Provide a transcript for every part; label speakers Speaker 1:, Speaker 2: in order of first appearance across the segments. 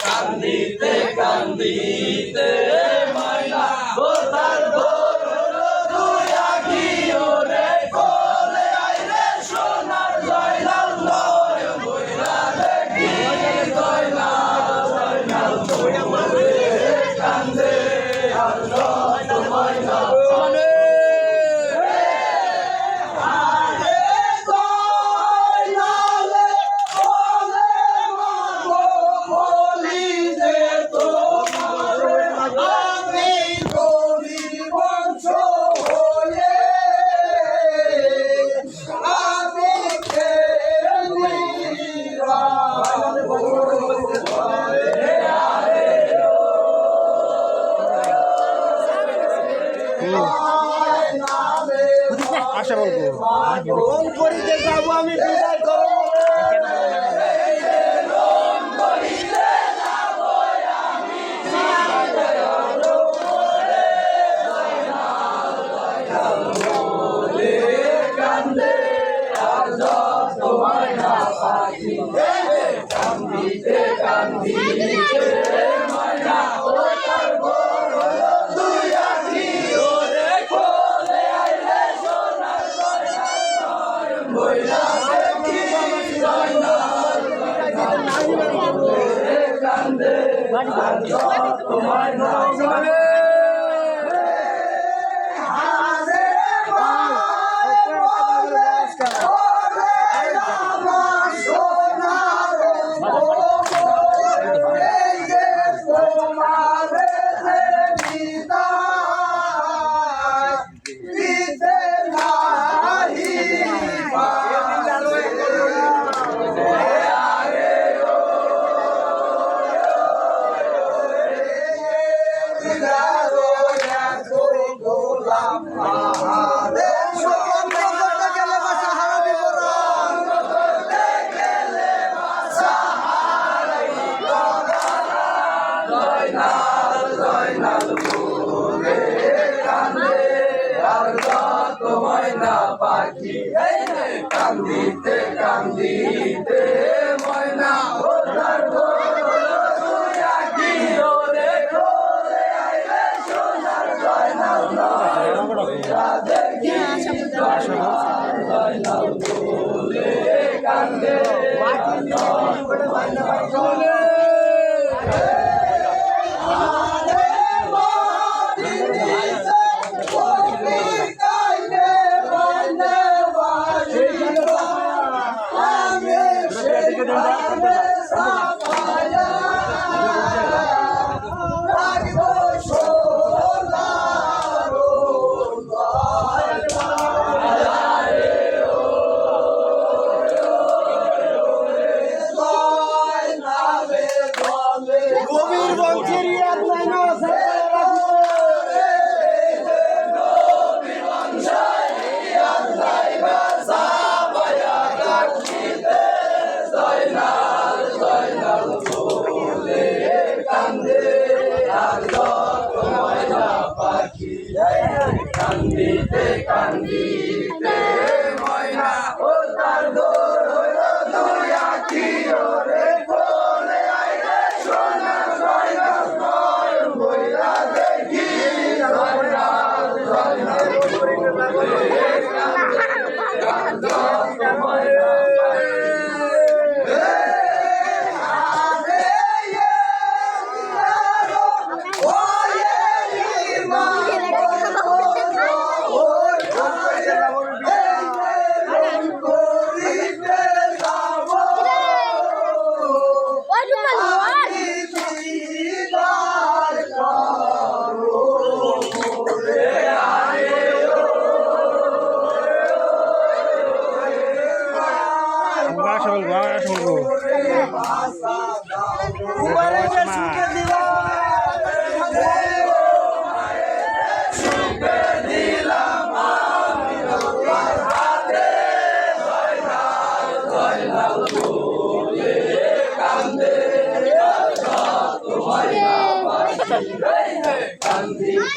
Speaker 1: আশা যাবো আমি Oh my God. লাল মোরে কান্দে আর যত ময়না পাখি কান্দিতে কান্দিতে।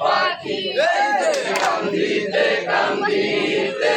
Speaker 1: পাখি কান্দিতে কান্দিতে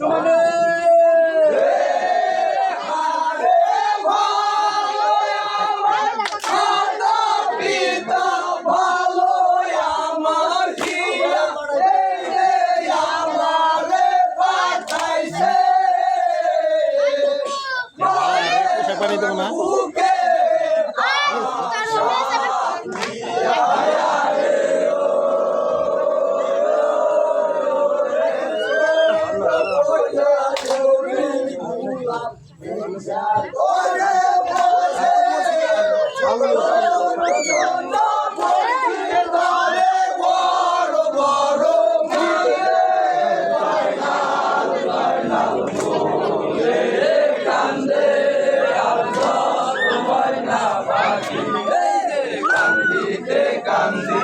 Speaker 1: পোশাক Amen.